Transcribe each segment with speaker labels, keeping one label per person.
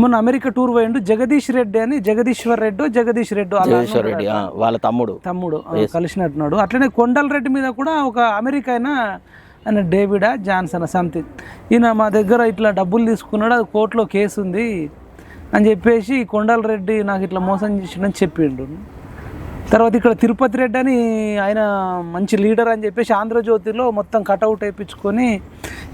Speaker 1: మొన్న America tour పోయిండు. జగదీష్ రెడ్డి అని జగదీశ్వర్ రెడ్డి జగదీష్ రెడ్డి వాళ్ళ
Speaker 2: జగదీశ్వర్ రెడ్డి వాళ్ళ తమ్ముడు.
Speaker 1: తమ్ముడు కలిసినట్టున్నాడు. అట్లనే కొండల రెడ్డి మీద కూడా ఒక అమెరికా అయినా ఆయన డేవిడా జాన్సన్ సంథింగ్. ఈయన మా దగ్గర ఇట్లా డబ్బులు తీసుకున్నాడు అది కోర్టులో కేసు ఉంది అని చెప్పేసి కొండల రెడ్డి నాకు ఇట్లా మోసం చేసిండని చెప్పిండు. తర్వాత ఇక్కడ తిరుపతి రెడ్డి అని ఆయన మంచి లీడర్ అని చెప్పేసి ఆంధ్రజ్యోతిలో మొత్తం కటౌట్ వేయించుకొని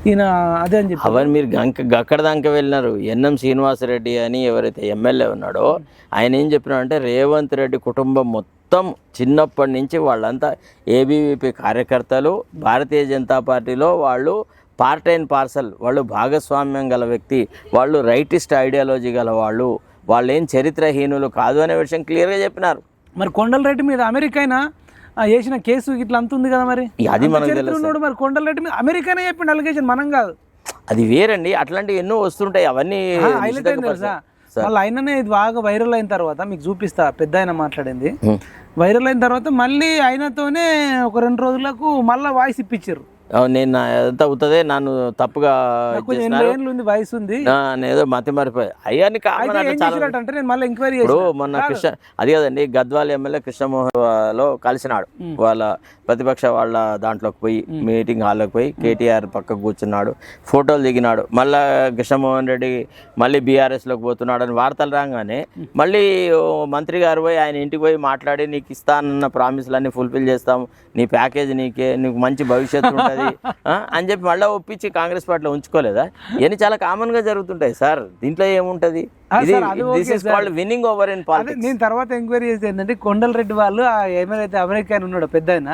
Speaker 1: ఈయన అదే అని చెప్పి
Speaker 2: అవన్నీ మీరు గంక గక్కడ దాకా వెళ్ళినారు. ఎన్ఎం శ్రీనివాసరెడ్డి అని ఎవరైతే ఎమ్మెల్యే ఉన్నాడో ఆయన ఏం చెప్పినాడంటే రేవంత్ రెడ్డి కుటుంబం మొత్తం చిన్నప్పటి నుంచి వాళ్ళంతా ఏబీవీపీ కార్యకర్తలు భారతీయ జనతా పార్టీలో వాళ్ళు పార్ట్ అండ్ పార్సల్ వాళ్ళు భాగస్వామ్యం గల వ్యక్తి వాళ్ళు రైటిస్ట్ ఐడియాలజీ గల వాళ్ళు వాళ్ళు ఏం చరిత్రహీనులు కాదు అనే విషయం క్లియర్గా చెప్పినారు.
Speaker 1: మరి కొండల రెడ్డి మీద అమెరికా వేసిన కేసు ఇట్లా అంత ఉంది కదా మరి?
Speaker 2: అది.
Speaker 1: ఉన్నాడు మరి కొండల రెడ్డి మీద అమెరికానే చెప్పిండు అలిగేషన్ మనం కాదు.
Speaker 2: అది వేరండి అట్లాంటివి ఎన్నో వస్తుంటాయి అవన్నీ
Speaker 1: హైలైట్
Speaker 2: నిశ్చితంగా
Speaker 1: అయింది తెలుసా?
Speaker 2: పరిశీలి-
Speaker 1: మళ్ళీ ఆయననే ఇది బాగా వైరల్ అయిన తర్వాత మీకు చూపిస్తా పెద్ద ఆయన మాట్లాడింది. వైరల్ అయిన తర్వాత మళ్ళీ ఆయనతోనే ఒక రెండు రోజులకు మళ్ళీ వాయిస్ ఇప్పించారు.
Speaker 2: నేను అదంతా అవుతుందే నన్ను తప్పుగా
Speaker 1: ఉంది వయసు ఉంది.
Speaker 2: మతి మరిపోయి. అయ్యాన్ని
Speaker 1: అంటే నేను మళ్ళీ ఎంక్వైరీ
Speaker 2: ఇప్పుడు మొన్న కృష్ణ అది కదండి గద్వాల ఎమ్మెల్యే కృష్ణమోహన్లో కలిసినాడు వాళ్ళ ప్రతిపక్ష వాళ్ళ దాంట్లోకి పోయి మీటింగ్ హాల్లోకి పోయి కేటీఆర్ పక్కకు కూర్చున్నాడు ఫోటోలు దిగినాడు. మళ్ళా కృష్ణమోహన్ రెడ్డి మళ్ళీ బీఆర్ఎస్లోకి పోతున్నాడు అని వార్తలు రాగానే మళ్ళీ మంత్రి గారు పోయి ఆయన ఇంటికి పోయి మాట్లాడి నీకు ఇస్తానన్న ప్రామిస్లన్నీ ఫుల్ఫిల్ చేస్తాం నీ ప్యాకేజ్ నీకే నీకు మంచి భవిష్యత్తు ఉంటుంది అని చెప్పి మళ్ళీ ఒప్పించి కాంగ్రెస్ పార్టీలో ఉంచుకోలేదా? ఇవన్నీ చాలా కామన్గా జరుగుతుంటాయి సార్. దీంట్లో ఏముంటది?
Speaker 1: అది
Speaker 2: విన్నింగ్ ఓవర్ ఇన్
Speaker 1: అదే
Speaker 2: పాలిటిక్స్
Speaker 1: నేను తర్వాత ఎంక్వైరీ చేస్తే ఏంటంటే కొండల రెడ్డి వాళ్ళు ఆ ఎమ్మెల్యే అమెరికా ఉన్నాడు పెద్ద ఆయన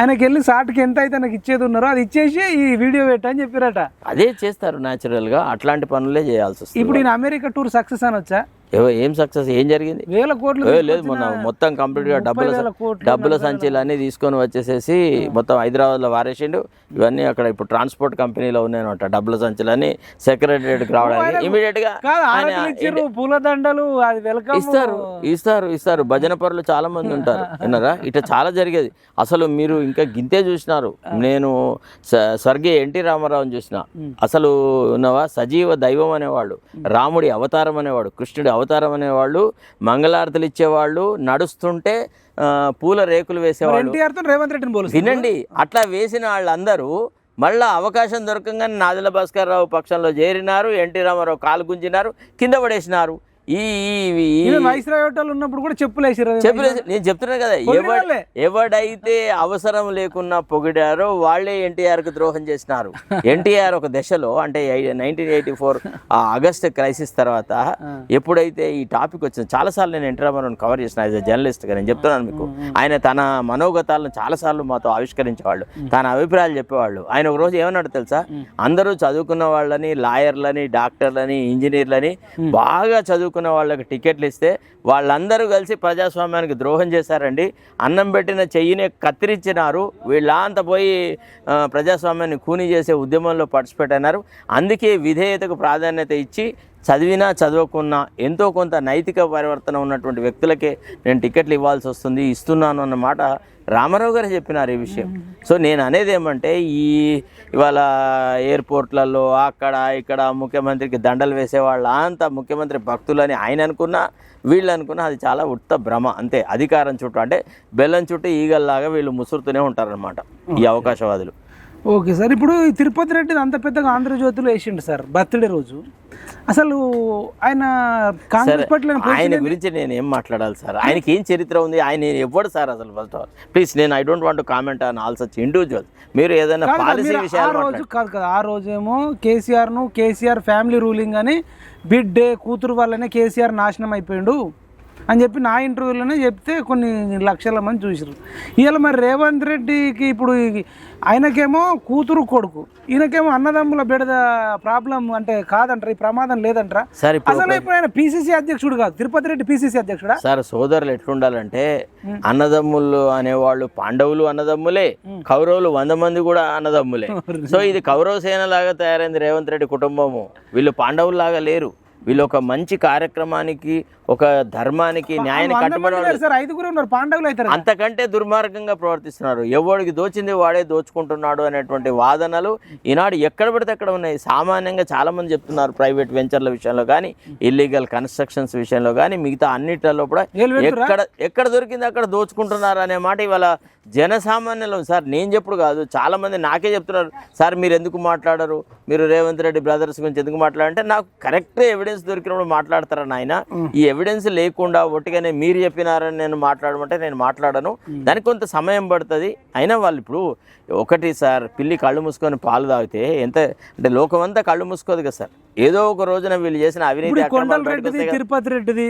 Speaker 1: ఆయనకి వెళ్ళి సాటుకి ఎంత అయితే నాకు ఇచ్చేది ఉన్నారో అది ఇచ్చేసి ఈ వీడియో పెట్టని చెప్పారట.
Speaker 2: అదే చేస్తారు న్యాచురల్గా. అట్లాంటి పనులే చేయాల్సి వస్తుంది.
Speaker 1: ఇప్పుడు ఈయన అమెరికా టూర్ సక్సెస్ అని వచ్చా?
Speaker 2: ఏవో ఏం సక్సెస్ ఏం జరిగింది?
Speaker 1: వేల కోట్లు
Speaker 2: లేదు మొన్న మొత్తం కంప్లీట్గా డబ్బుల డబ్బుల సంచులు అన్ని తీసుకొని వచ్చేసేసి మొత్తం హైదరాబాద్లో వారేసిండు. ఇవన్నీ అక్కడ ఇప్పుడు ట్రాన్స్పోర్ట్ కంపెనీలో ఉన్నాయన్నమాట. డబ్బుల సంచులని సెక్రటరియట్కి రావడానికి.
Speaker 1: ఇమీడియట్గా పూలదండలు
Speaker 2: ఇస్తారు ఇస్తారు ఇస్తారు. భజన పరులు చాలా మంది ఉంటారు. విన్నారా? ఇట్లా చాలా జరిగేది. అసలు మీరు ఇంకా గింతే చూసినారు. నేను స్వర్గీయ ఎన్టీ రామారావుని చూసిన. అసలు ఉన్నవా? సజీవ దైవం అనేవాళ్ళు. రాముడి అవతారం అనేవాడు. కృష్ణుడి అవతారం అనేవాళ్ళు మంగళారతులు ఇచ్చేవాళ్ళు నడుస్తుంటే పూల రేకులు వేసేవాళ్ళు.
Speaker 1: రేవంత్ రెడ్డిని
Speaker 2: వినండి అట్లా వేసిన వాళ్ళందరూ మళ్ళా అవకాశం దొరకంగానే నాదెల భాస్కర్ రావు పక్షంలో చేరినారు ఎన్టీ రామారావు కాలు గుంజినారు కింద పడేసినారు. ఈ
Speaker 1: వైస్రాయ్ ఉన్నప్పుడు కూడా చెప్పులు
Speaker 2: నేను చెప్తున్నా కదా ఎవడ. ఎవడైతే అవసరం లేకున్నా పొగిడారో వాళ్ళే ఎన్టీఆర్కు ద్రోహం చేసినారు. ఎన్టీఆర్ ఒక దశలో అంటే నైన్టీన్ ఎయిటీ ఫోర్ ఆ ఆగస్ట్ క్రైసిస్ తర్వాత ఎప్పుడైతే ఈ టాపిక్ వచ్చింది చాలాసార్లు నేను ఎన్టీ రామారావుని కవర్ చేసిన యాజ్ జర్నలిస్ట్గా నేను చెప్తున్నాను మీకు. ఆయన తన మనోగతాలను చాలాసార్లు మాతో ఆవిష్కరించేవాళ్ళు తన అభిప్రాయాలు చెప్పేవాళ్ళు. ఆయన ఒక రోజు ఏమన్నాడు తెలుసా? అందరూ చదువుకున్న వాళ్ళని లాయర్లని డాక్టర్లని ఇంజనీర్లని బాగా చదువుకున్న వాళ్ళకి టికెట్లు ఇస్తే వాళ్ళందరూ కలిసి ప్రజాస్వామ్యానికి ద్రోహం చేశారండి. అన్నం పెట్టిన చెయ్యినే కత్తిరించినారు వీళ్ళంత పోయి ప్రజాస్వామ్యాన్ని కూని చేసే ఉద్యమంలో పార్టిసిపేట్ అయినారు. అందుకే విధేయతకు ప్రాధాన్యత ఇచ్చి చదివినా చదవకున్నా ఎంతో కొంత నైతిక పరివర్తన ఉన్నటువంటి వ్యక్తులకే నేను టికెట్లు ఇవ్వాల్సి వస్తుంది ఇస్తున్నాను అన్నమాట రామారావు గారు చెప్పినారు ఈ విషయం. సో నేను అనేది ఏమంటే ఈ ఇవాళ ఎయిర్పోర్ట్లలో అక్కడ ఇక్కడ ముఖ్యమంత్రికి దండలు వేసేవాళ్ళ అంతా ముఖ్యమంత్రి భక్తులని ఆయన అనుకున్నా వీళ్ళు అనుకున్నా అది చాలా ఉత్త భ్రమ. అంతే అధికారం చుట్టూ అంటే బెల్లం చుట్టూ ఈగల్లాగా వీళ్ళు ముసురుతూనే ఉంటారనమాట ఈ అవకాశవాదులు.
Speaker 1: Okay sir. ఇప్పుడు తిరుపతి రెడ్డి అంత పెద్దగా ఆంధ్రజ్యోతిలో వేసిండు సార్ బర్త్డే రోజు. అసలు ఆయన కాంగ్రెస్ పార్టీలో
Speaker 2: ఆయన గురించి నేను ఏం మాట్లాడాలి సార్? ఆయనకి ఏం చరిత్ర ఉంది? ఆయన ఎవడు సార్ అసలు ఫస్ట్ ఆఫ్ ప్లీజ్ నేను I don't want comment on all such individual మీరు ఏదైనా పాలసీ విషయాలు
Speaker 1: రోజు. కాదు కదా ఆ రోజేమో కేసీఆర్ను కేసీఆర్ ఫ్యామిలీ రూలింగ్ అని బిడ్డే కూతురు వల్లనే కేసీఆర్ నాశనం అయిపోయిండు. అని చెప్పి నా ఇంటర్వ్యూలోనే చెప్తే కొన్ని లక్షల మంది చూసారు ఇవాళ మరి రేవంత్ రెడ్డికి ఇప్పుడు ఆయనకేమో కూతురు కొడుకు ఈయనకేమో అన్నదమ్ముల బిడద ప్రాబ్లం అంటే కాదంటారా? ఈ ప్రమాదం లేదంటారా?
Speaker 2: సార్
Speaker 1: అసలు ఇప్పుడు ఆయన పిసిసి అధ్యక్షుడు కాదు తిరుపతి రెడ్డి పిసిసి అధ్యక్షుడా?
Speaker 2: సార్ సోదరులు ఎట్లుండాలంటే అన్నదమ్ములు అనేవాళ్ళు పాండవులు అన్నదమ్ములే కౌరవులు వంద మంది కూడా అన్నదమ్ములే. సో ఇది కౌరవ సేన లాగా తయారైంది రేవంత్ రెడ్డి కుటుంబము. వీళ్ళు పాండవులు లాగా లేరు. వీళ్ళు ఒక మంచి కార్యక్రమానికి ఒక ధర్మానికి న్యాయానికి
Speaker 1: వంద
Speaker 2: కట్టుబడి
Speaker 1: ఐదుగురు ఉన్నారు పాండవులు అవుతారు.
Speaker 2: అంతకంటే దుర్మార్గంగా ప్రవర్తిస్తున్నారు. ఎవడికి దోచింది వాడే దోచుకుంటున్నాడు అనేటువంటి వాదనలు ఈనాడు ఎక్కడ పడితే అక్కడ ఉన్నాయి. సామాన్యంగా చాలా మంది చెప్తున్నారు ప్రైవేట్ వెంచర్ల విషయంలో కానీ ఇల్లీగల్ కన్స్ట్రక్షన్స్ విషయంలో కానీ మిగతా అన్నిటిలో కూడా? ఎక్కడ ఎక్కడ దొరికింది అక్కడ దోచుకుంటున్నారు అనే మాట ఇవాళ జనసామాన్యులు సార్ నేను చెప్పుడు కాదు చాలా మంది నాకే చెప్తున్నారు. సార్ మీరు ఎందుకు మాట్లాడరు? మీరు రేవంత్ రెడ్డి బ్రదర్స్ గురించి ఎందుకు మాట్లాడంటే నాకు కరెక్ట్ ఎవిడెన్స్ దొరికినప్పుడు మాట్లాడతారా నాయన? ఈ ఎవిడెన్స్ లేకుండా ఒట్టిగానే మీరు చెప్పినారని నేను మాట్లాడమంటే నేను మాట్లాడను. దానికి కొంత సమయం పడుతుంది. అయినా వాళ్ళు ఇప్పుడు ఒకటి సార్ పిల్లి కళ్ళు మూసుకొని పాలు తాగితే ఎంత అంటే లోకమంతా కళ్ళు మూసుకోదు కదా సార్. ఏదో ఒక రోజున వీళ్ళు చేసిన అవినీతి.
Speaker 1: తిరుపతి రెడ్డిది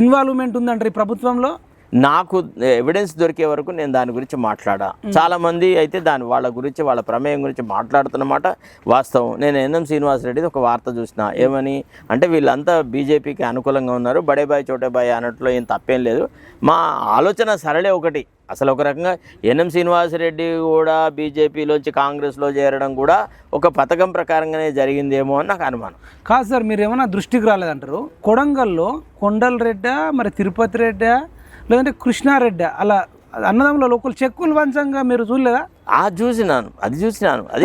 Speaker 1: ఇన్వాల్వ్మెంట్ ఉందంటారు ఈ ప్రభుత్వంలో?
Speaker 2: నాకు ఎవిడెన్స్ దొరికే వరకు నేను దాని గురించి మాట్లాడా. చాలా మంది అయితే దాని వాళ్ళ గురించి వాళ్ళ ప్రమేయం గురించి మాట్లాడుతున్నమాట. వాస్తవం. నేను ఎన్ఎం శ్రీనివాసరెడ్డి ఒక వార్త చూసిన. ఏమని? అంటే వీళ్ళంతా బీజేపీకి అనుకూలంగా ఉన్నారు. బడే బాయ్ చోటే బాయ్ అనట్లో ఏం తప్పేం లేదు. మా ఆలోచన సరళే ఒకటి. అసలు ఒక రకంగా ఎన్ఎం శ్రీనివాసరెడ్డి కూడా బీజేపీలోంచి కాంగ్రెస్లో చేరడం కూడా ఒక పథకం ప్రకారంగానే జరిగిందేమో అని నాకు అనుమానం.
Speaker 1: కాదు సార్ మీరు ఏమైనా దృష్టికి రాలేదంటారు? కొడంగల్లో కొండల రెడ్డ మరి తిరుపతి రెడ్డ లేదంటే కృష్ణారెడ్డి అలా అన్నదమ్ముల లోకల్ చెక్కులు వంచంగా మీరు చూడలేదా?
Speaker 2: ఆ చూసినాను అది చూసినాను. అది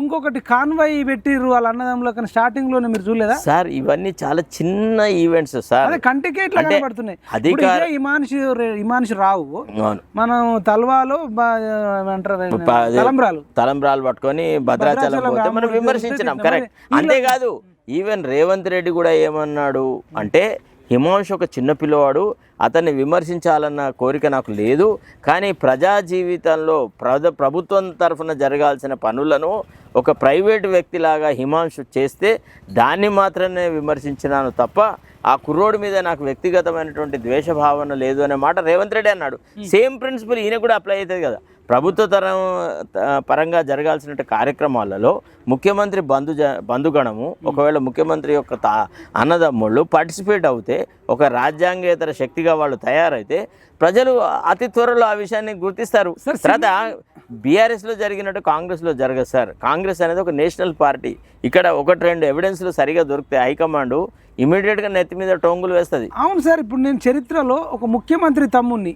Speaker 1: ఇంకొకటి కాన్వాయ్ పెట్టిర్రు వాళ్ళ అన్నదమ్ముల కానీ స్టార్టింగ్లోనే మీరు చూడలేదా?
Speaker 2: సార్ ఇవన్నీ చాలా చిన్న ఈవెంట్స్ సార్.
Speaker 1: అదే కంటికే ఇట్లా
Speaker 2: అంటే
Speaker 1: కనబడుతున్నాయి. ఇదే ఇమాన్షి ఇమాన్షి రావు. మనం తల్వాలో
Speaker 2: అదే?
Speaker 1: తలంబ్రాలు.
Speaker 2: తలంబ్రాలు పట్టుకొని భద్రాచలం పోతే మనం విమర్శించినాం. కరెక్ట్ అంతేకాదు ఈవెన్ రేవంత్ రెడ్డి కూడా ఏమన్నాడు అంటే హిమాంశు ఒక చిన్న పిల్లవాడు అతన్ని విమర్శించాలన్న కోరిక నాకు లేదు కానీ ప్రజా జీవితంలో ప్రజ ప్రభుత్వం తరఫున జరగాల్సిన పనులను ఒక ప్రైవేట్ వ్యక్తిలాగా హిమాంశు చేస్తే దాన్ని మాత్రమే విమర్శించినాను తప్ప ఆ కుర్రోడి మీద నాకు వ్యక్తిగతమైనటువంటి ద్వేషభావన లేదు అనే మాట రేవంత్ రెడ్డి అన్నాడు. సేమ్ ప్రిన్సిపల్ ఈయన కూడా అప్లై అవుతుంది కదా. ప్రభుత్వ తరం పరంగా జరగాల్సిన కార్యక్రమాలలో ముఖ్యమంత్రి బంధు జ బంధుగణము ఒకవేళ ముఖ్యమంత్రి యొక్క తా అన్నదమ్ముళ్ళు పార్టిసిపేట్ అవుతే ఒక రాజ్యాంగేతర శక్తిగా వాళ్ళు తయారైతే ప్రజలు అతి త్వరలో ఆ విషయాన్ని గుర్తిస్తారు. తర్వాత బీఆర్ఎస్లో జరిగినట్టు కాంగ్రెస్లో జరగదు సార్. కాంగ్రెస్ అనేది ఒక నేషనల్ పార్టీ. ఇక్కడ ఒకటి రెండు ఎవిడెన్స్లు సరిగా దొరికితే హైకమాండ్ ఇమీడియట్గా నెత్తి మీద టొంగులు వేస్తుంది.
Speaker 1: అవును సార్ ఇప్పుడు నేను చరిత్రలో ఒక ముఖ్యమంత్రి తమ్ముడిని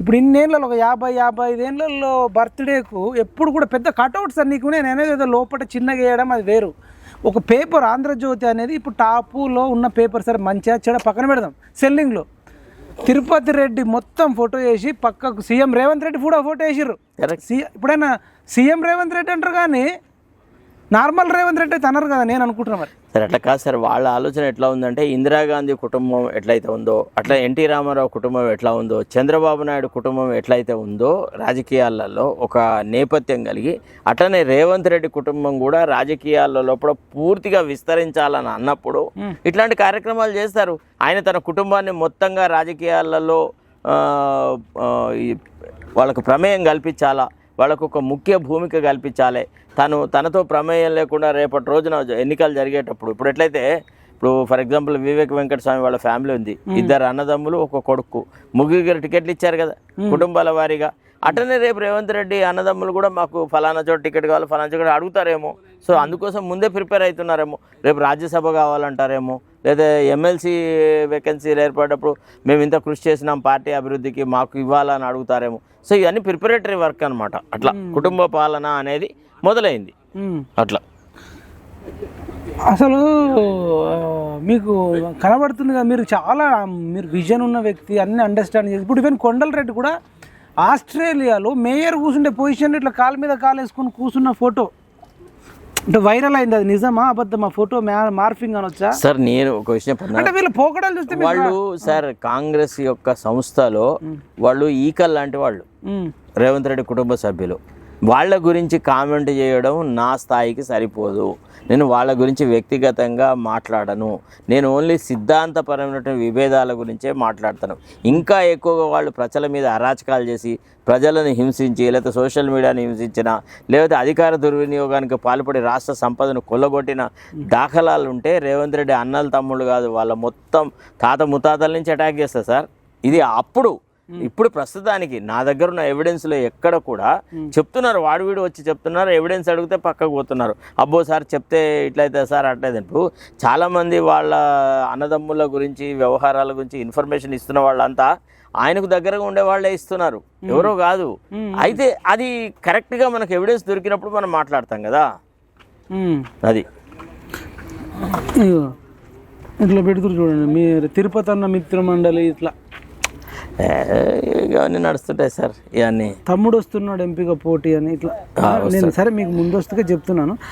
Speaker 1: ఇప్పుడు ఇన్నేళ్ళలో ఒక యాభై యాభై ఐదేళ్ళలో బర్త్డేకు ఎప్పుడు కూడా పెద్ద కట్అవుట్ సార్ నీకు నేను ఏదో లోపల చిన్నగా వేయడం అది వేరు. ఒక పేపర్ ఆంధ్రజ్యోతి అనేది ఇప్పుడు టాపులో ఉన్న పేపర్ సార్ మంచిగా చెడ పక్కన పెడదాం. సెల్లింగ్లో తిరుపతి రెడ్డి మొత్తం ఫోటో వేసి పక్కకు సీఎం రేవంత్ రెడ్డి కూడా ఫోటో వేసిర్రు.
Speaker 2: Correct.
Speaker 1: సీ ఇప్పుడైనా సీఎం రేవంత్ రెడ్డి అంటారు కానీ నార్మల్ రేవంత్ రెడ్డి అయితే అన్నారు కదా నేను అనుకుంటున్నా మరి.
Speaker 2: సరే అట్లా కాదు సార్ వాళ్ళ ఆలోచన ఎట్లా ఉందంటే ఇందిరాగాంధీ కుటుంబం ఎట్లయితే ఉందో అట్లా ఎన్టీ రామారావు కుటుంబం ఎట్లా ఉందో చంద్రబాబు నాయుడు కుటుంబం ఎట్లయితే ఉందో రాజకీయాలలో ఒక నేపథ్యం కలిగి అట్లనే రేవంత్ రెడ్డి కుటుంబం కూడా రాజకీయాల లోపల పూర్తిగా విస్తరించాలని అన్నప్పుడు ఇట్లాంటి కార్యక్రమాలు చేస్తారు. ఆయన తన కుటుంబాన్ని మొత్తంగా రాజకీయాలలో వాళ్ళకు ప్రమేయం కల్పించాలా? వాళ్ళకు ఒక ముఖ్య భూమిక కల్పించాలి. తను తనతో ప్రమేయం లేకుండా రేపటి రోజున ఎన్నికలు జరిగేటప్పుడు ఇప్పుడు ఎట్లయితే ఇప్పుడు ఫర్ ఎగ్జాంపుల్ వివేక్ వెంకట స్వామి వాళ్ళ ఫ్యామిలీ ఉంది. ఇద్దరు అన్నదమ్ములు ఒక కొడుకు. ముగ్గురు టికెట్లు ఇచ్చారు కదా కుటుంబాల వారీగా. అటనే రేపు రేవంత్ రెడ్డి అన్నదమ్ములు కూడా మాకు ఫలానా చోట టికెట్ కావాలి ఫలానా చోట అడుగుతారేమో. సో అందుకోసం ముందే ప్రిపేర్ అవుతున్నారేమో. రేపు రాజ్యసభ కావాలంటారేమో. లేదా ఎమ్మెల్సీ వేకెన్సీలు ఏర్పడినప్పుడు మేము ఇంత కృషి చేసినాం పార్టీ అభివృద్ధికి మాకు ఇవ్వాలని అడుగుతారేమో. సో ఇవన్నీ ప్రిపరేటరీ వర్క్ అనమాట అట్లా కుటుంబ పాలన అనేది మొదలైంది. అట్లా.
Speaker 1: అసలు మీకు కనబడుతుంది కదా మీరు చాలా మీరు విజన్ ఉన్న వ్యక్తి అన్ని అండర్స్టాండ్ చేసి ఇప్పుడు ఈవెన్ కొండల రెడ్డి కూడా ఆస్ట్రేలియాలో మేయర్ కూర్చుండే పొజిషన్ ఇట్లా కాలు మీద కాలు వేసుకొని కూర్చున్న ఫోటో అంటే వైరల్ అయింది అది. నిజమా? అబద్ధమా ఫోటో మార్ఫింగ్ అనొచ్చా?
Speaker 2: సార్ నేను ఒక విషయం
Speaker 1: అంటే వీళ్ళు పోకడాలు చూస్తే
Speaker 2: వాళ్ళు సార్ కాంగ్రెస్ యొక్క సంస్థలో వాళ్ళు ఈకల్ లాంటి వాళ్ళు. రేవంత్ రెడ్డి కుటుంబ సభ్యులు. వాళ్ళ గురించి కామెంట్ చేయడం నా స్థాయికి సరిపోదు. నేను వాళ్ళ గురించి వ్యక్తిగతంగా మాట్లాడను. నేను ఓన్లీ సిద్ధాంతపరమైనటువంటి విభేదాల గురించే మాట్లాడతాను. ఇంకా ఎక్కువగా వాళ్ళు ప్రజల మీద అరాచకాలు చేసి ప్రజలను హింసించి లేకపోతే సోషల్ మీడియాని హింసించిన లేకపోతే అధికార దుర్వినియోగానికి పాల్పడి రాష్ట్ర సంపదను కొల్లగొట్టిన దాఖలాలు ఉంటే రేవంత్ రెడ్డి అన్నలు తమ్ముళ్ళు కాదు. వాళ్ళ మొత్తం తాత ముతాతల నుంచి అటాక్ చేస్తారు సార్. ఇది అప్పుడు ఇప్పుడు ప్రస్తుతానికి నా దగ్గర ఉన్న ఎవిడెన్స్లో ఎక్కడ కూడా చెప్తున్నారు వాడు వీడు వచ్చి చెప్తున్నారు ఎవిడెన్స్ అడిగితే పక్కకు పోతున్నారు. అబ్బో సార్ చెప్తే ఇట్లయితే సార్ అట్లయితే ఇప్పుడు చాలా మంది వాళ్ళ అన్నదమ్ముల గురించి వ్యవహారాల గురించి ఇన్ఫర్మేషన్ ఇస్తున్న వాళ్ళంతా ఆయనకు దగ్గరగా ఉండే వాళ్ళే ఇస్తున్నారు. ఎవరో కాదు. అయితే అది కరెక్ట్గా మనకు ఎవిడెన్స్ దొరికినప్పుడు మనం మాట్లాడతాం కదా. అది.
Speaker 1: ఇట్లా పెడుతురు చూడండి మీరు తిరుపతి అన్న మిత్ర మండలి ఇట్లా.
Speaker 2: ఇవన్నీ నడుస్తుంటాయి సార్ ఇవన్నీ.
Speaker 1: తమ్ముడు వస్తున్నాడు ఎంపీగా పోటీ అని ఇట్లా. నేను సరే మీకు ముందస్తుగా చెప్తున్నాను.